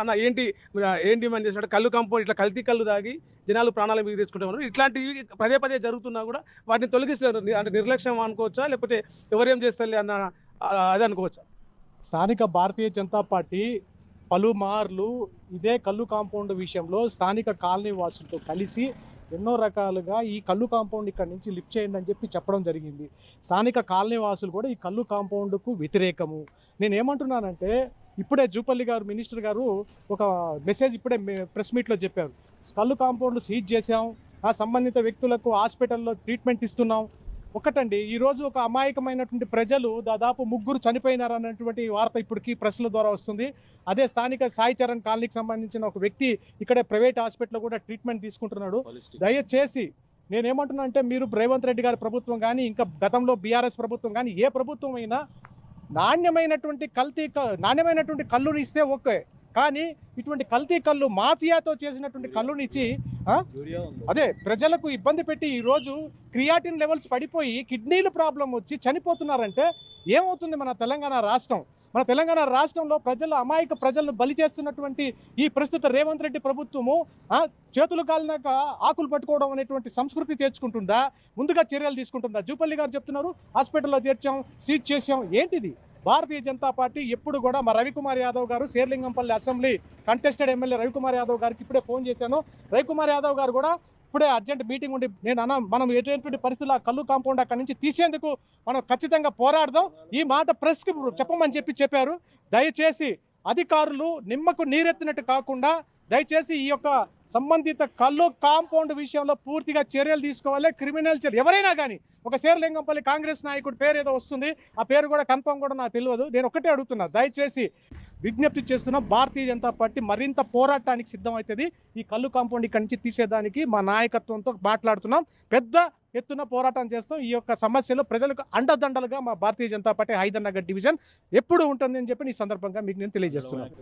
అన్న ఏంటి ఏంటి అని చేసినట్టు కళ్ళు కంపౌండ్ ఇట్లా కల్తీ కళ్ళు తాగి జనాలు ప్రాణాలు మీకు తీసుకుంటాం ఇట్లాంటివి పదే పదే జరుగుతున్నా కూడా వాటిని తొలగిస్తారు అంటే నిర్లక్ష్యం అనుకోవచ్చా? లేకపోతే ఎవరేం చేస్తారు అన్న అది అనుకోవచ్చా? స్థానిక భారతీయ జనతా పార్టీ పలుమార్లు ఇదే కళ్ళు కాంపౌండ్ విషయంలో స్థానిక కాలనీ వాసులతో కలిసి ఎన్నో రకాలుగా ఈ కళ్ళు కాంపౌండ్ ఇక్కడ నుంచి లిఫ్ట్ చేయండి అని చెప్పి చెప్పడం జరిగింది. స్థానిక కాలనీ వాసులు కూడా ఈ కళ్ళు కాంపౌండ్కు వ్యతిరేకము. నేనేమంటున్నానంటే ఇప్పుడే జూపల్లి గారు మినిస్టర్ గారు ఒక మెసేజ్ ఇప్పుడే ప్రెస్ మీట్లో చెప్పారు. కళ్ళు కాంపౌండ్ సీజ్ చేశాం ఆ సంబంధిత వ్యక్తులకు హాస్పిటల్లో ట్రీట్మెంట్ ఇస్తున్నాం. ఒకటండి ఈరోజు ఒక అమాయకమైనటువంటి ప్రజలు దాదాపు ముగ్గురు చనిపోయినారు అన్నటువంటి వార్త ఇప్పటికీ ప్రెస్ల ద్వారా వస్తుంది. అదే స్థానిక సాయి చరణ్ కాలనీకి సంబంధించిన ఒక వ్యక్తి ఇక్కడే ప్రైవేట్ హాస్పిటల్లో కూడా ట్రీట్మెంట్ తీసుకుంటున్నాడు. దయచేసి నేనేమంటున్నా అంటే మీరు రేవంత్ రెడ్డి గారి ప్రభుత్వం కానీ ఇంకా గతంలో బీఆర్ఎస్ ప్రభుత్వం కానీ ఏ ప్రభుత్వం అయినా నాణ్యమైనటువంటి కల్తీ క- నాణ్యమైనటువంటి కళ్ళుని ఇస్తే ఓకే. కానీ ఇటువంటి కల్తీ కళ్ళు మాఫియాతో చేసినటువంటి కళ్ళునిచ్చి అదే ప్రజలకు ఇబ్బంది పెట్టి ఈరోజు క్రియాటిన్ లెవెల్స్ పడిపోయి కిడ్నీలు ప్రాబ్లం వచ్చి చనిపోతున్నారంటే ఏమవుతుంది మన తెలంగాణ రాష్ట్రం? మన తెలంగాణ రాష్ట్రంలో ప్రజల అమాయక ప్రజలను బలి చేస్తున్నటువంటి ఈ ప్రస్తుత రేవంత్ రెడ్డి ప్రభుత్వము చేతులు కాలినాక ఆకులు పట్టుకోవడం అనేటువంటి సంస్కృతి తెచ్చుకుంటుందా? ముందుగా చర్యలు తీసుకుంటుందా? జూపల్లి గారు చెప్తున్నారు హాస్పిటల్లో చేర్చాం సీజ్ చేసాం ఏంటిది? భారతీయ జనతా పార్టీ ఎప్పుడు కూడా మా రవికుమార్ యాదవ్ గారు Serilingampally assembly contested MLA Ravikumar Yadav గారికి ఇప్పుడే ఫోన్ చేశాను. రవికుమార్ యాదవ్ గారు కూడా ఇప్పుడే అర్జెంట్ మీటింగ్ ఉండి నేను అన్న మనం ఎటువంటి పరిస్థితుల్లో కళ్ళు కాంపౌండ్ అక్కడి నుంచి తీసేందుకు మనం ఖచ్చితంగా పోరాడదాం. ఈ మాట ప్రెస్కి చెప్పమని చెప్పి చెప్పారు. దయచేసి అధికారులు నిమ్మకు నీరెత్తినట్టు కాకుండా దయచేసి ఈ యొక్క సంబంధిత కళ్ళు కాంపౌండ్ విషయంలో పూర్తిగా చర్యలు తీసుకోవాలి. క్రిమినల్ చర్యలు ఎవరైనా కానీ ఒక శేర్లింగంపల్లి కాంగ్రెస్ నాయకుడి పేరు ఏదో వస్తుంది. ఆ పేరు కూడా కన్ఫర్మ్ కూడా నాకు తెలియదు. నేను ఒకటే అడుగుతున్నా దయచేసి విజ్ఞప్తి చేస్తున్న భారతీయ జనతా పార్టీ మరింత పోరాటానికి సిద్ధమవుతుంది ఈ కళ్ళు కాంపౌండ్ ఇక్కడి నుంచి తీసేదానికి మా నాయకత్వంతో మాట్లాడుతున్నాం. పెద్ద ఎత్తున పోరాటం చేస్తాం. ఈ యొక్క సమస్యలో ప్రజలకు అండదండలుగా మా భారతీయ జనతా పార్టీ హైదర్ నగర్ డివిజన్ ఎప్పుడు ఉంటుంది అని చెప్పి ఈ సందర్భంగా మీకు నేను తెలియజేస్తున్నాను.